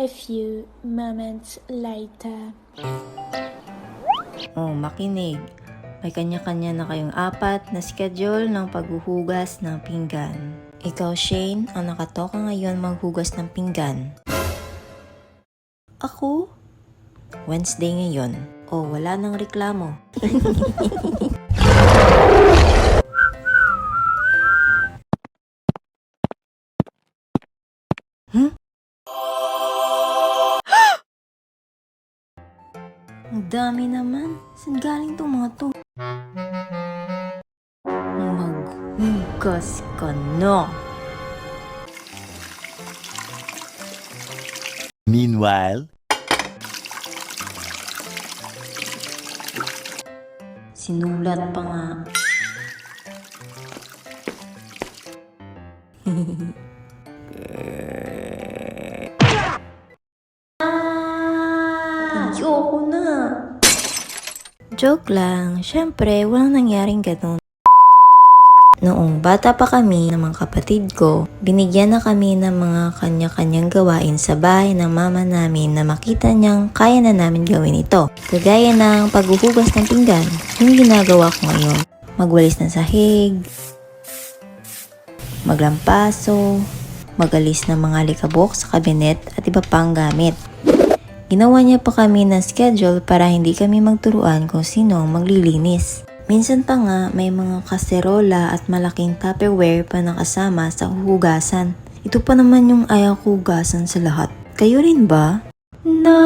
A few moments later. Oh, makinig. May kanya-kanya na kayong apat na schedule ng paghuhugas ng pinggan. Ikaw, Shane, ang nakatoka ngayon maghugas ng pinggan. Ako? Wednesday ngayon. Oh, wala nang reklamo. Ang dami naman. Saan galing tong mga to? Maghugas ka na. Meanwhile, Sinulat pa nga. Ayoko na. Joke lang. Siyempre, walang nangyaring ganun. Noong bata pa kami ng mga kapatid ko, binigyan na kami ng mga kanya-kanyang gawain sa bahay ng mama namin na makita niyang kaya na namin gawin ito. Kagaya ng paghuhugas ng pinggan, yung ginagawa ko ngayon. Magwalis ng sahig, maglampaso, magalis ng mga likabok sa kabinet at iba pang gamit. Ginawa niya pa kami ng schedule para hindi kami magturuan kung sino ang maglilinis. Minsan pa nga may mga kaserola at malaking tupperware pa nakasama sa huhugasan. Ito pa naman yung ayaw hugasan sa lahat. Kayo rin ba? Na